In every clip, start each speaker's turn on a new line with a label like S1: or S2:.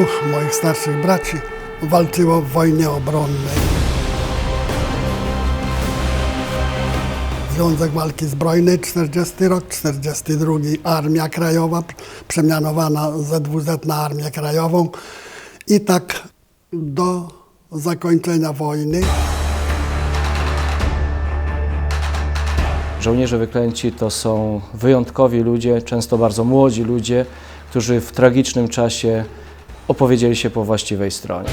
S1: dwóch moich starszych braci walczyło w wojnie obronnej. Związek Walki Zbrojnej, 40 rok, 42 Armia Krajowa, przemianowana ZWZ na Armię Krajową i tak do zakończenia wojny.
S2: Żołnierze wyklęci to są wyjątkowi ludzie, często bardzo młodzi ludzie, którzy w tragicznym czasie opowiedzieli się po właściwej stronie.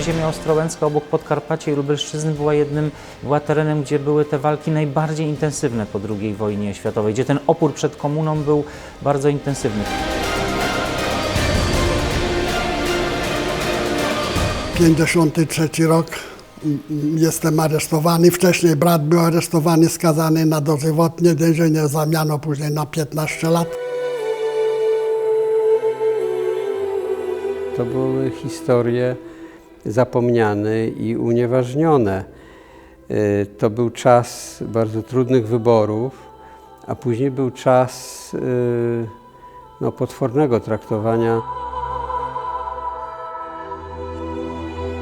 S3: Ziemia Ostrołęcka obok Podkarpacia i Lubelszczyzny była jednym, była terenem, gdzie były te walki najbardziej intensywne po II wojnie światowej, gdzie ten opór przed komuną był bardzo intensywny.
S1: 53 rok jestem aresztowany. Wcześniej brat był aresztowany, skazany na dożywotnie więzienie, zamiano później na 15 lat.
S4: To były historie zapomniane i unieważnione. Y, To był czas bardzo trudnych wyborów, a później był czas y, no, potwornego traktowania.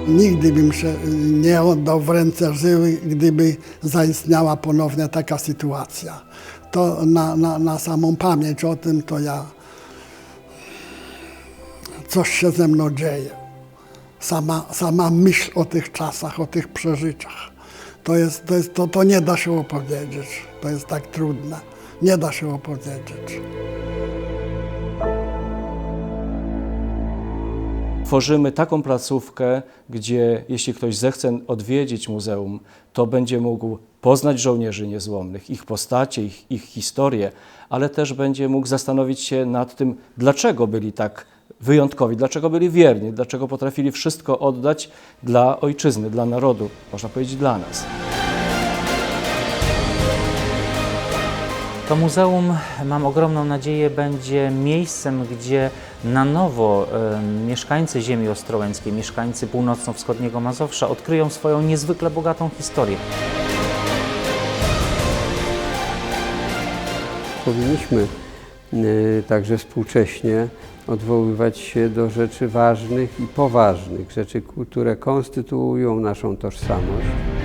S1: Nigdy bym się y, nie oddał w ręce żyły, gdyby zaistniała ponownie taka sytuacja. To na, na, na samą pamięć o tym to ja. Coś się ze mną dzieje. Sama, sama myśl o tych czasach, o tych przeżyciach. To, jest, to, jest, to, to nie da się opowiedzieć. To jest tak trudne. Nie da się opowiedzieć.
S2: Tworzymy taką placówkę, gdzie jeśli ktoś zechce odwiedzić muzeum, to będzie mógł poznać żołnierzy niezłomnych, ich postacie, ich, ich historię, ale też będzie mógł zastanowić się nad tym, dlaczego byli tak wyjątkowi, dlaczego byli wierni, dlaczego potrafili wszystko oddać dla ojczyzny, dla narodu, można powiedzieć dla nas.
S3: To muzeum, mam ogromną nadzieję, będzie miejscem, gdzie na nowo e, mieszkańcy ziemi ostrołęckiej, mieszkańcy północno-wschodniego Mazowsza odkryją swoją niezwykle bogatą historię.
S4: Powinniśmy y, także współcześnie odwoływać się do rzeczy ważnych i poważnych, rzeczy, które konstytuują naszą tożsamość.